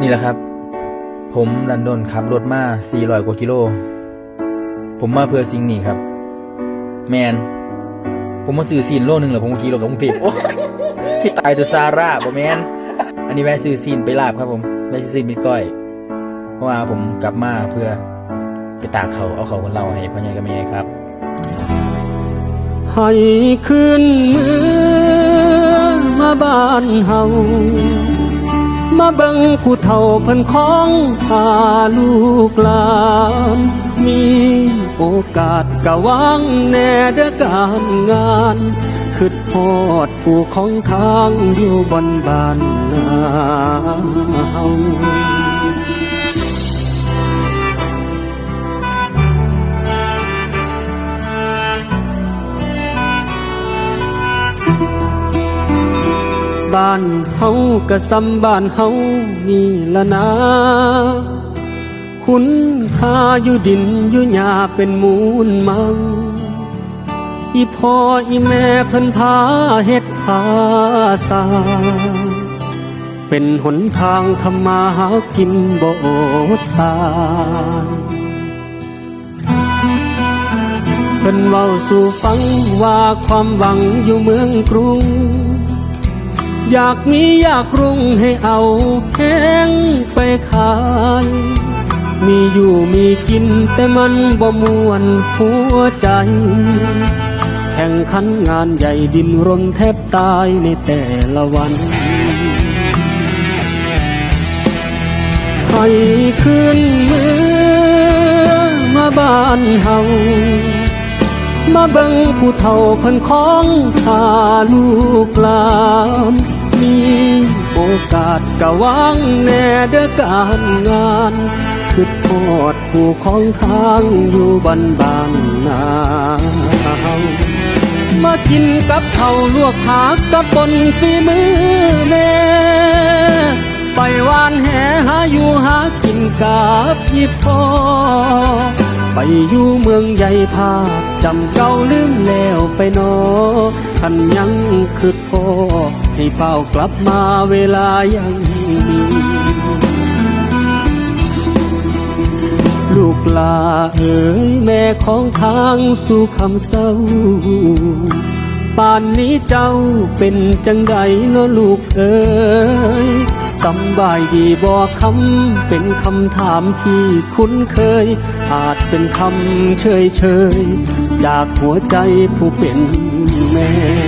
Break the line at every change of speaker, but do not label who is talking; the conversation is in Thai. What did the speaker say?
นี่แหละครับ ผมลันดอนขับรถมา400กว่ากิโล ผมมาเพื่อสิ่งนี้ครับ แมน ผมมาซื้อซีนโลนึงเหรอผมก็ขี่รถกับกรุงเทพโอ้ให้ตายตัวซาร่าบ่แมน อันนี้แวะซื้อซีนไปลาบครับผมแวะซื้อซีนมิดก้อย เพราะว่าผมกลับมาเพื่อไปตากเขาเอาเขาคนเราให้พ่อใหญ่กับแม่ใหญ่ครับ
ให้ขึ้นมือมาบ้านเฮา มาเบิ่งผู้เฒ่าเพิ่นของพาลูกหลานมีโอกาสกะวางแน่เด้อการงานคืดพอดผู้ของทางอยู่บนบ้านนา บ้านเฮากะซ้ำบ้านเฮานี่ละนะคุณค่าอยู่ดินอยู่หญ้าเป็นมูลมังอีพ่ออีแม่เพิ่นพาเฮ็ดพาสาเป็นหนทางทำมาหากินบ่ตายเพิ่นเว้าสู่ฟังว่าความหวังอยู่เมืองกรุง อยากมีอยากรุ่งให้เอาแพงไปขาย มีอยู่มีกินแต่มันบ่มวนหัวใจ แข่งขันงานใหญ่ดินรนแทบตายในแต่ละวันให้ขึ้นมือมาบ้านเฮามาเบิ่งผู้เฒ่าเพิ่นของพา ลูกหลานมีโอกาสกะวางแน่เด้อการงานคือโทษผู้ของทางอยู่บ้านบางนามากินกับเขาลวกผักกับบนฝีมือแม่ไปวานแหหาอยู่หากินกับยีพ่อไปอยู่เมืองใหญ่ภาค จำเก่าลืมแล้วไปนอท่านยังคือพ่อให้เฝ้ากลับมาเวลายังมีลูกลาเอ๋ยแม่ของทางสู่คำเศร้า ป่านนี้เจ้าเป็นจังใดเนาะลูกเอ๋ย สำบายดีบอคำเป็นคำถามที่คุ้นเคย อาจเป็นคำเฉยเฉยจากหัวใจผู้เป็นแม่